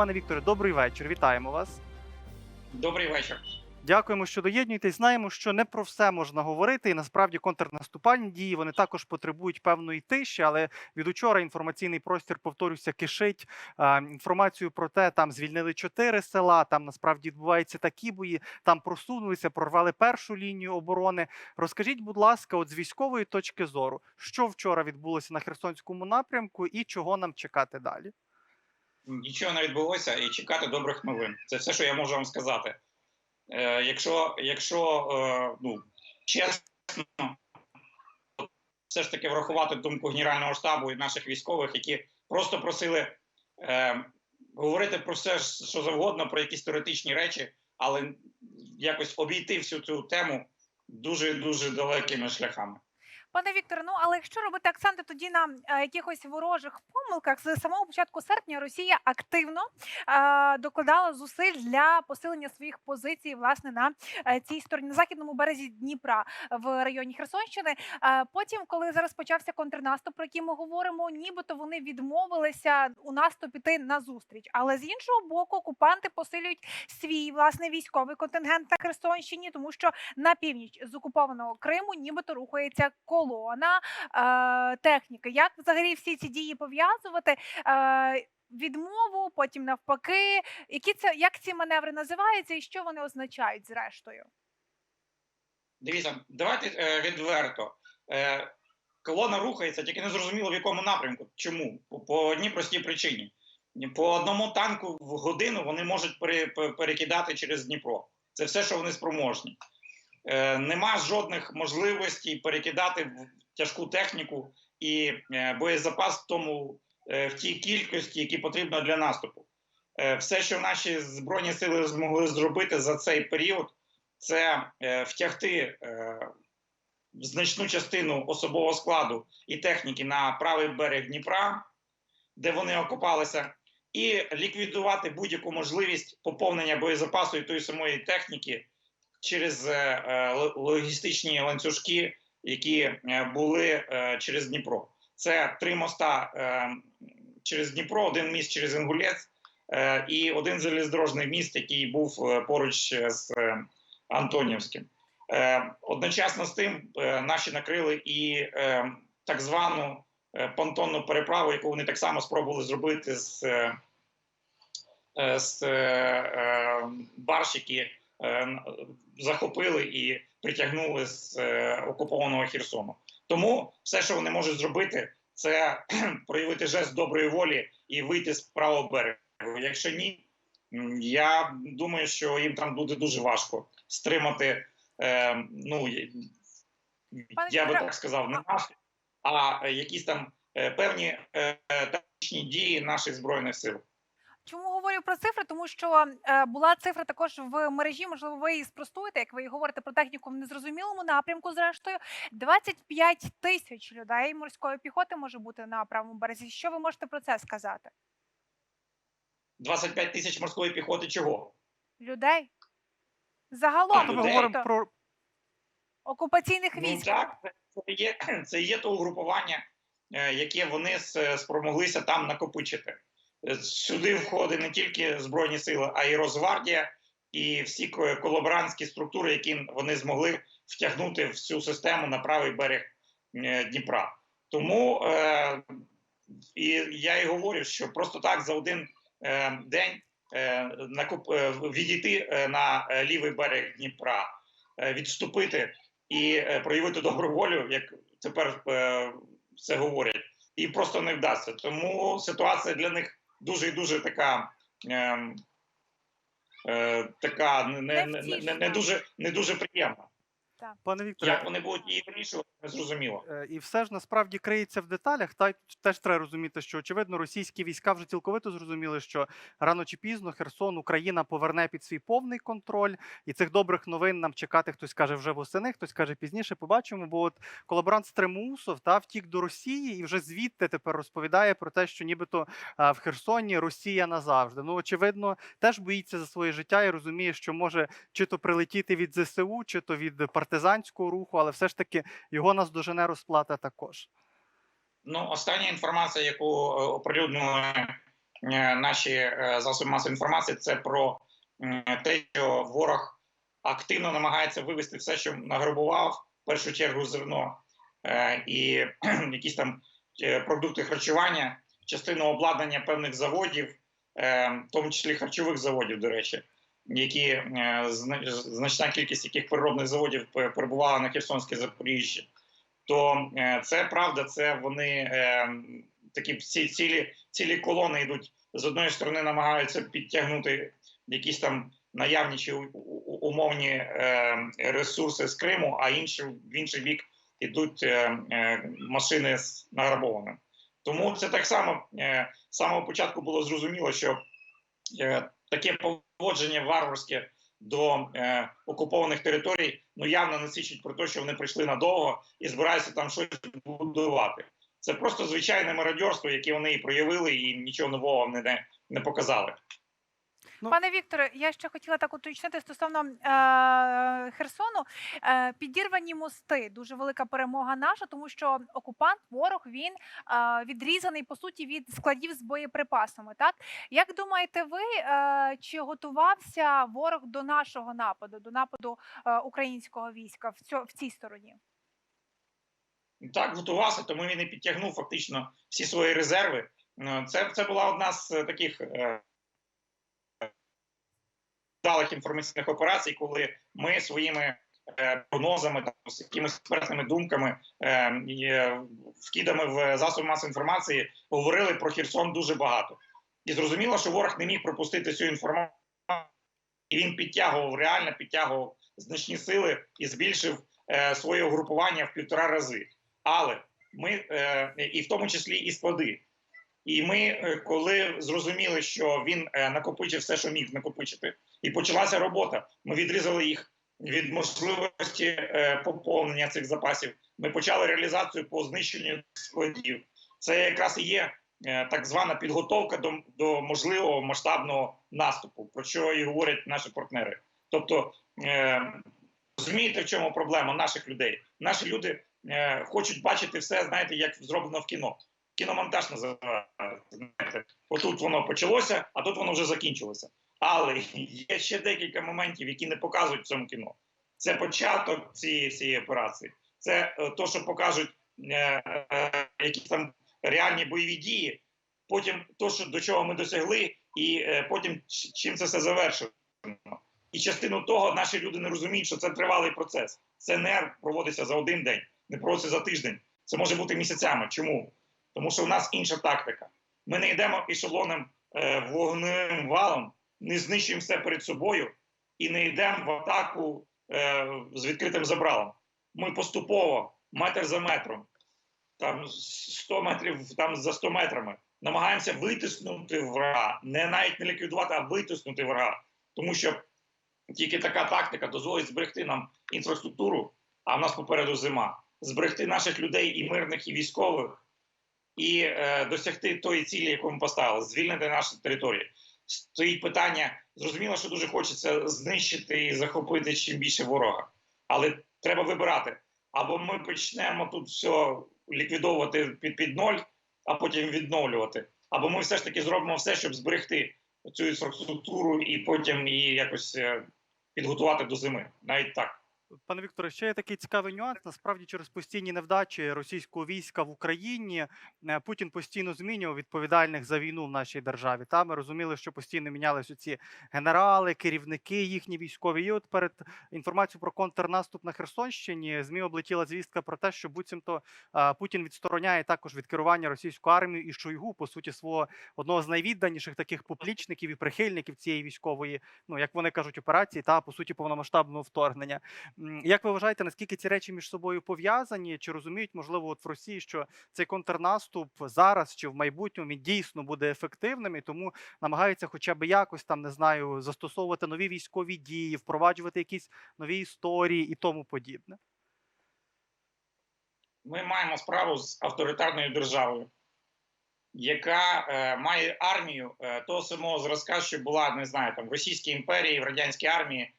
Пане Вікторе, добрий вечір. Вітаємо вас. Добрий вечір. Дякуємо, що доєднуєтесь. Знаємо, що не про все можна говорити, і насправді контрнаступальні дії вони також потребують певної тиші. Але від учора інформаційний простір, повторюся, кишить а, інформацію про те, там звільнили чотири села. Там насправді відбуваються такі бої. Там просунулися, прорвали першу лінію оборони. Розкажіть, будь ласка, от з військової точки зору, що вчора відбулося на Херсонському напрямку, і чого нам чекати далі? Нічого не відбулося і чекати добрих новин. Це все, що я можу вам сказати. Е, якщо якщо е, ну, чесно, все ж таки врахувати думку Генерального штабу і наших військових, які просто просили е, говорити про все, що завгодно, про якісь теоретичні речі, але якось обійти всю цю тему дуже дуже далекими шляхами. Пане Вікторе, ну але якщо робити акценти тоді на е, якихось ворожих помилках, з самого початку серпня Росія активно е, докладала зусиль для посилення своїх позицій власне на е, цій стороні на західному березі Дніпра в районі Херсонщини. Е, потім, коли зараз почався контрнаступ, про який ми говоримо, нібито вони відмовилися у наступ іти на зустріч. Але з іншого боку, окупанти посилюють свій власне військовий контингент на Херсонщині, тому що на північ з окупованого Криму нібито рухається колона е, техніки. Як взагалі всі ці дії пов'язувати? Е, Відмову, потім навпаки, які це як ці маневри називаються і що вони означають зрештою? Дивіться, давайте е, відверто. Е, колона рухається, тільки не зрозуміло в якому напрямку. Чому? По, по одній простій причині. По одному танку в годину вони можуть пере, пе- перекидати через Дніпро. Це все, що вони спроможні. Е, нема жодних можливостей перекидати в тяжку техніку і е, боєзапас в тому е, в тій кількості, які потрібно для наступу. Все, що наші збройні сили змогли зробити за цей період, це втягти значну частину особового складу і техніки на правий берег Дніпра, де вони окопалися, і ліквідувати будь-яку можливість поповнення боєзапасу і тої самої техніки через е, е, логістичні ланцюжки, які е, були через Дніпро. Це три моста через Дніпро, один міст через Інгулець і один залізнодорожний міст, який був поруч з Антонівським. Одночасно з тим наші накрили і так звану понтонну переправу, яку вони так само спробували зробити з, з е, е, е, н- захопили і притягнули з е, окупованого Херсону. Тому все, що вони можуть зробити, це проявити жест доброї волі і вийти з правого берегу. Якщо ні, я думаю, що їм там буде дуже важко стримати. Е, ну я би так сказав, не наші, а якісь там е, певні е, тактичні дії наших збройних сил. Чому говорю про цифри? Тому що е, була цифра також в мережі. Можливо, ви її спростуєте, як ви говорите про техніку в незрозумілому напрямку. Зрештою, 25 тисяч людей морської піхоти може бути на правому березі. Що ви можете про це сказати? 25 тисяч морської піхоти чого? Людей загалом А, Тобто ми людей? говоримо тобто про окупаційних Ну військ. так, це є, це є то угрупування, е, яке вони спромоглися там накопичити. Е, Сюди входить не тільки Збройні сили, а й Росгвардія і всі ко- колаборантські структури, які вони змогли втягнути в цю систему на правий берег е, Дніпра. Тому е, і я і говорю, що просто так за один е, день е, накоп, е, відійти е, на лівий берег Дніпра, е, відступити і е, проявити добру волю, як тепер е, це говорять, і просто не вдасться. Тому ситуація для них дуже і дуже така. Е, е, така не, не, не, не, не дуже не дуже приємна. Так. пане Вікторе, Як вони будуть її вирішувати, зрозуміло. Е, І все ж насправді криється в деталях. Та й теж треба розуміти, що очевидно російські війська вже цілковито зрозуміли, що рано чи пізно Херсон Україна поверне під свій повний контроль, і цих добрих новин нам чекати хтось каже вже восени, хтось каже пізніше. Побачимо. Бо от колаборант Стремусов та втік до Росії і вже звідти тепер розповідає про те, що нібито в Херсоні Росія назавжди. Ну очевидно, теж боїться за своє життя і розуміє, що може чи то прилетіти від ЗСУ, чи то від партизанського руху, але все ж таки його наздожене розплата також. Ну, остання інформація, яку е, оприлюднили е, наші е, засоби масової інформації, це про те, що ворог активно намагається вивести все, що награбував, в першу чергу зерно і якісь там продукти харчування, частину обладнання певних заводів, в тому числі харчових заводів, до речі, які значна кількість яких переробних заводів перебувала на Херсонській Запоріжжі. То е, це правда, це вони е, такі всі цілі, цілі колони йдуть з одної сторони, намагаються підтягнути якісь там наявні чи умовні е, ресурси з Криму, а інші в інший бік йдуть машини з награбованим. Тому це так само з самого початку було зрозуміло, що таке поводження варварське до е, окупованих територій ну явно не свідчить про те, що вони прийшли надовго і збираються там щось будувати. Це просто звичайне мародьорство, яке вони і проявили, і нічого нового не, не, показали. Ну- Пане Вікторе, я ще хотіла так уточнити стосовно е, Херсону. Е, підірвані мости дуже велика перемога наша, тому що окупант, ворог, він е, відрізаний по суті від складів з боєприпасами. Так як думаєте, ви е, чи готувався ворог до нашого нападу, до нападу е, українського війська в цьо, в цій стороні? Так готувався, тому він і підтягнув фактично всі свої резерви. Е, Це, це була одна з таких е, вдалих інформаційних операцій, коли ми своїми е, прогнозами, там, з якимись експертними думками, е, е, вкидами в засоби масової інформації говорили про Херсон дуже багато. І зрозуміло, що ворог не міг пропустити цю інформацію, і він підтягував, реально підтягував значні сили і збільшив е, своє угрупування в півтора рази. Але ми, е, і в тому числі і склади. І ми, е, коли зрозуміли, що він е, накопичив все, що міг накопичити, і почалася робота, ми відрізали їх від можливості е, поповнення цих запасів. Ми почали реалізацію по знищенню складів. Це якраз і є так звана підготовка до, до можливого масштабного наступу, про що і говорять наші партнери. Тобто, розумієте, в чому проблема наших людей? Наші люди хочуть бачити все, знаєте, як зроблено в кіно. Кіномонтаж називається. Отут воно почалося, а тут воно вже закінчилося. Але є ще декілька моментів, які не показують в цьому кіно. Це початок цієї всієї операції. Це е, то, що покажуть е, е, якісь там реальні бойові дії. Потім то, що до чого ми досягли, і е, потім чим це все завершено. І частину того наші люди не розуміють, що це тривалий процес. Це не проводиться за один день, не проводиться за тиждень. Це може бути місяцями. Чому? Тому що у нас інша тактика. Ми не йдемо ешелонним е, вогневим валом, не знищуємо все перед собою і не йдемо в атаку е, з відкритим забралом. Ми поступово, метр за метром, там 100 метрів там за 100 метрами, намагаємося витиснути врага, не навіть не ліквідувати, а витиснути врага. Тому що тільки така тактика дозволить зберегти нам інфраструктуру, а в нас попереду зима, зберегти наших людей і мирних, і військових, і е, досягти тої цілі, яку ми поставили, звільнити наші території. Стоїть питання, зрозуміло, що дуже хочеться знищити і захопити чим більше ворога. Але треба вибирати. Або ми почнемо тут все ліквідовувати під, під ноль, а потім відновлювати. Або ми все ж таки зробимо все, щоб зберегти цю інфраструктуру і потім її якось е, підготувати до зими. Навіть так. Пане Вікторе, ще є такий цікавий нюанс. Насправді, через постійні невдачі російського війська в Україні е, Путін постійно змінював відповідальних за війну в нашій державі. Та ми розуміли, що постійно мінялись ці генерали, керівники їхні військові. І от перед інформацією про контрнаступ на Херсонщині змі облетіла звістка про те, що буцімто е, Путін відстороняє також від керування російською армією і Шойгу, по суті, свого одного з найвідданіших таких поплічників і прихильників цієї військової, ну як вони кажуть, операції та по суті повномасштабного вторгнення. Як ви вважаєте, наскільки ці речі між собою пов'язані? Чи розуміють, можливо, от в Росії, що цей контрнаступ зараз чи в майбутньому він дійсно буде ефективним і тому намагаються хоча б якось там не знаю застосовувати нові військові дії, впроваджувати якісь нові історії і тому подібне? ми маємо справу з авторитарною державою, яка е, має армію е, того самого зразка, що була не знаю, там в Російській імперії, в радянській армії,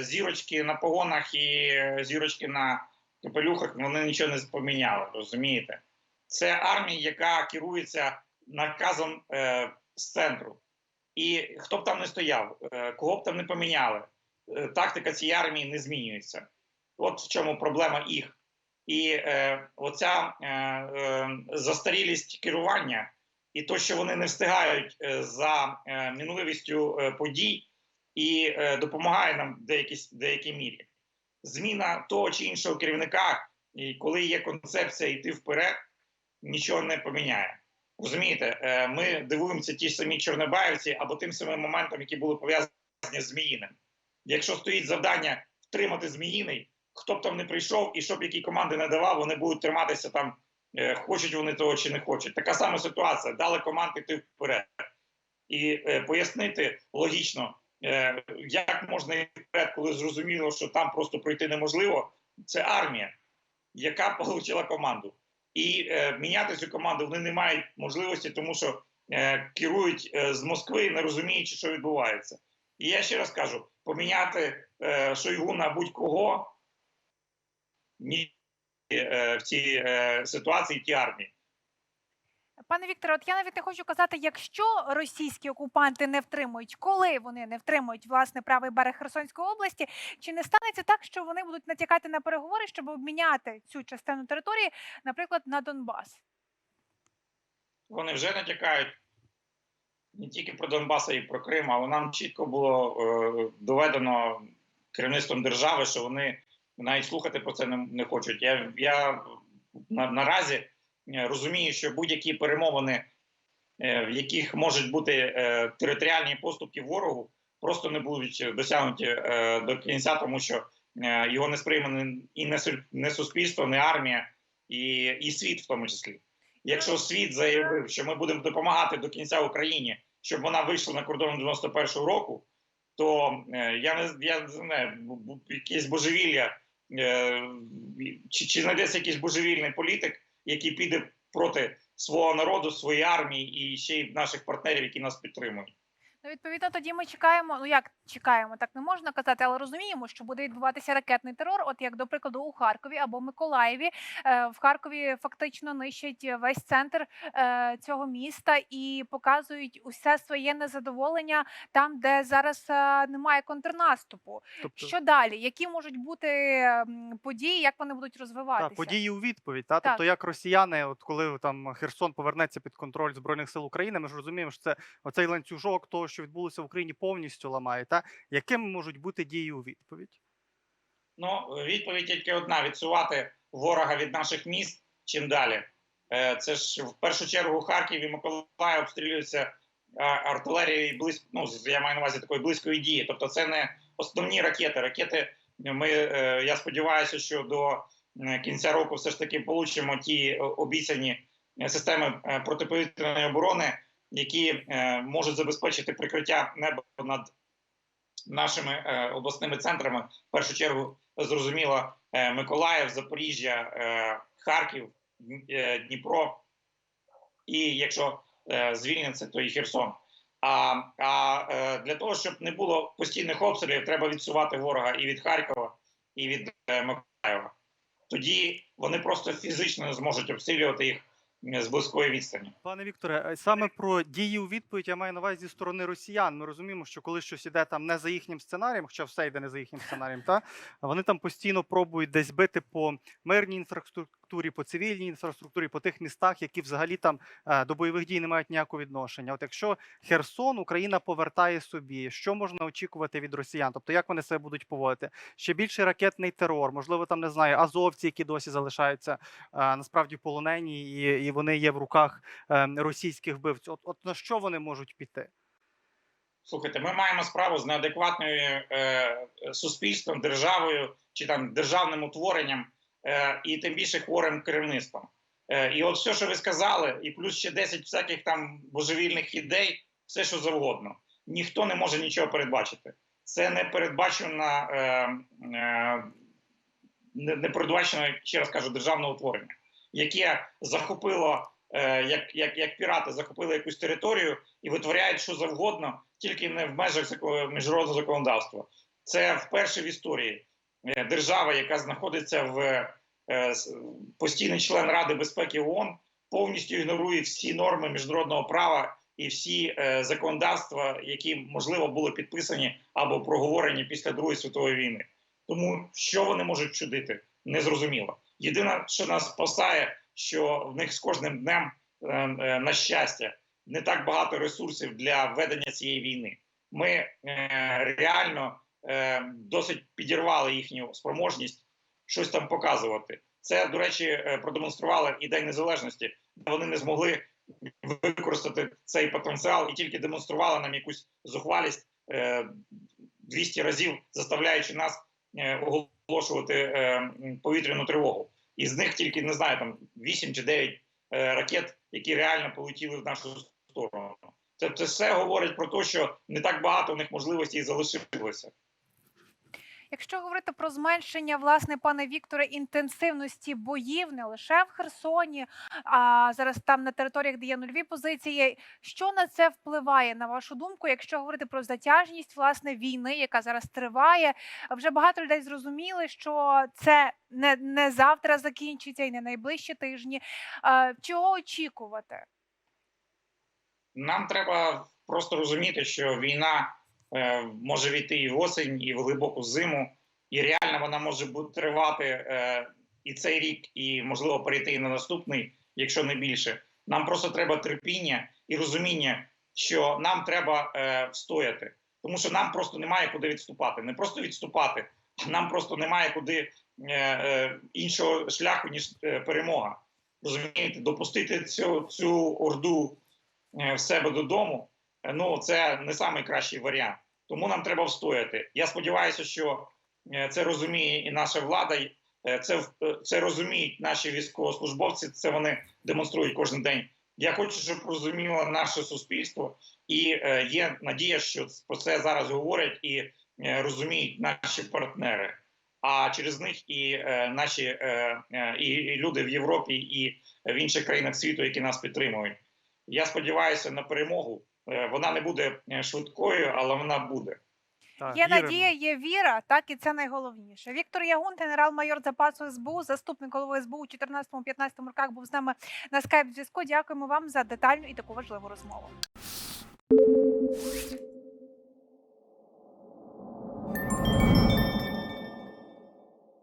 зірочки на погонах і е, зірочки на капелюхах вони нічого не поміняли, розумієте? Це армія, яка керується наказом е, з центру. І хто б там не стояв, е, кого б там не поміняли, е, тактика цієї армії не змінюється. От в чому проблема їх. І е, оця е, е, застарілість керування, і то, що вони не встигають е, за е, мінливістю е, подій, і е, допомагає нам в деякій, деякій мірі. Зміна того чи іншого керівника, і коли є концепція йти вперед, нічого не поміняє. Розумієте, е, ми дивуємося ті самі Чорнобаївці або тим самим моментом, які були пов'язані з Зміїним. Якщо стоїть завдання втримати Зміїний, хто б там не прийшов і щоб які команди не давав, вони будуть триматися там, е, хочуть вони того чи не хочуть. Така сама ситуація. Дали команди йти вперед. І пояснити логічно, як можна йти вперед, коли зрозуміло, що там просто пройти неможливо. Це армія, яка отримала команду. І е, міняти цю команду вони не мають можливості, тому що е, керують е, з Москви, не розуміючи, що відбувається. І я ще раз кажу: поміняти е, Шойгу на будь-кого ні е, в цій е, ситуації тій армії. Пане Вікторе, от я навіть не хочу казати, якщо російські окупанти не втримують, коли вони не втримують власне правий берег Херсонської області, чи не станеться так, що вони будуть натякати на переговори, щоб обміняти цю частину території, наприклад, на Донбас? Вони вже натякають не тільки про Донбас, а й про Крим, але нам чітко було е, доведено керівництвом держави, що вони навіть слухати про це не, не хочуть. Я, я на, наразі е, розумію, що будь-які перемовини, е, в яких можуть бути е, територіальні поступки ворогу, просто не будуть досягнуті до кінця, тому що його не сприйме і не, су- суспільство, не армія, і, і світ в тому числі. Якщо світ заявив, що ми будемо допомагати до кінця Україні, щоб вона вийшла на кордон 91-го року, то я не я не знаю, якесь божевілля, чи, чи знайдеться якийсь божевільний політик, який піде проти свого народу, своєї армії і ще й наших партнерів, які нас підтримують. Ну, відповідно, тоді ми чекаємо. Ну як чекаємо, так не можна казати, але розуміємо, що буде відбуватися ракетний терор. От як до прикладу у Харкові або Миколаєві. Е, в Харкові фактично нищать весь центр е, цього міста і показують усе своє незадоволення там, де зараз е, немає контрнаступу. Тобто, Що далі? Які можуть бути події, як вони будуть розвиватися? та, події у відповідь. Та? Так. Тобто, як росіяни, от коли там Херсон повернеться під контроль Збройних сил України, ми ж розуміємо, що це оцей ланцюжок того, що відбулося в Україні, повністю ламає. Та? Якими можуть бути дії у відповідь? Ну, відповідь тільки одна: відсувати ворога від наших міст чим далі. Е, Це ж в першу чергу Харків і Миколаїв обстрілюються артилерією близько, ну, я маю на увазі такої близької дії. Тобто це не основні ракети. Ракети, ми, е, я сподіваюся, що до е, кінця року все ж таки получимо ті е, обіцяні е, системи е, протиповітряної оборони, які е, можуть забезпечити прикриття неба над нашими е, обласними центрами. В першу чергу, зрозуміло, е, Миколаїв, Запоріжжя, Харків, Дніпро. І якщо звільниться, то і Херсон. А, а для того, щоб не було постійних обстрілів, треба відсувати ворога і від Харкова, і від Миколаєва. Тоді вони просто фізично не зможуть обстрілювати їх з близької відстані. Пане Вікторе, е, саме про дії у відповідь я маю на увазі зі сторони росіян. Ми розуміємо, що коли щось іде там не за їхнім сценарієм, хоча все йде не за їхнім сценарієм, та вони там постійно пробують десь бити по мирній інфраструктурі, по цивільній інфраструктурі, по тих містах, які взагалі там е, до бойових дій не мають ніякого відношення. От якщо Херсон Україна повертає собі, що можна очікувати від росіян? Тобто, як вони себе будуть поводити? Ще більший ракетний терор, можливо, там не знаю, азовці, які досі залишаються е, насправді полонені, і, і вони є в руках е, російських вбивців. От, от на що вони можуть піти? Слухайте, ми маємо справу з неадекватною е, суспільством, державою чи там державним утворенням і тим більше хворим керівництвом. Е, і от все, що ви сказали, і плюс ще 10 всяких там божевільних ідей, все що завгодно. Ніхто не може нічого передбачити. Це не передбачено, е, е, не, передбачено, ще раз кажу, державне утворення, яке захопило, е, як, як, як пірати, захопили якусь територію і витворяють що завгодно, тільки не в межах міжнародного законодавства. Це вперше в історії Е, держава, яка знаходиться в е, постійний член Ради безпеки ООН, повністю ігнорує всі норми міжнародного права і всі е, законодавства, які можливо були підписані або проговорені після Другої світової війни. Тому що вони можуть чудити, незрозуміло. Єдине, що нас спасає, що в них з кожним днем, е, е, на щастя, не так багато ресурсів для ведення цієї війни. Ми е, реально е, досить підірвали їхню спроможність щось там показувати. Це, до речі, е, продемонстрували і День Незалежності, де вони не змогли використати цей потенціал і тільки демонстрували нам якусь зухвалість е, 200 разів, заставляючи нас е, оголошувати е, повітряну тривогу. І з них тільки не знаю, там 8 чи 9 е, ракет, які реально полетіли в нашу сторону. Це, це все говорить про те, що не так багато у них можливостей залишилося. Якщо говорити про зменшення, власне, пане Вікторе, інтенсивності боїв не лише в Херсоні, а зараз там на територіях, де є нульові позиції, що на це впливає, на вашу думку, якщо говорити про затяжність власне війни, яка зараз триває, вже багато людей зрозуміли, що це не, не завтра закінчиться і не найближчі тижні. Чого очікувати? Нам треба просто розуміти, що війна може війти і в осінь, і в глибоку зиму, і реально вона може бути тривати е, і цей рік, і можливо перейти і на наступний, якщо не більше. Нам просто треба терпіння і розуміння, що нам треба е, встояти, тому що нам просто немає куди відступати. Не просто відступати, а нам просто немає куди е, е, іншого шляху ніж е, перемога. Розумієте, допустити цю, цю орду е, в себе додому, е, ну це не найкращий варіант. Тому нам треба встояти. Я сподіваюся, що е, це розуміє і наша влада. е, Це е, це розуміють наші військовослужбовці. Це вони демонструють кожен день. Я хочу, щоб розуміло наше суспільство, і є надія, що про це зараз говорять і розуміють наші партнери. А через них і наші і люди в Європі, і в інших країнах світу, які нас підтримують. Я сподіваюся на перемогу. Е, Вона не буде е, швидкою, але вона буде. Так, Є віримо. надія, є віра, так і це найголовніше. Віктор Ягун, генерал-майор запасу СБУ, заступник голови СБУ у 14-15 роках, був з нами на скайп зв'язку. Дякуємо вам за детальну і таку важливу розмову.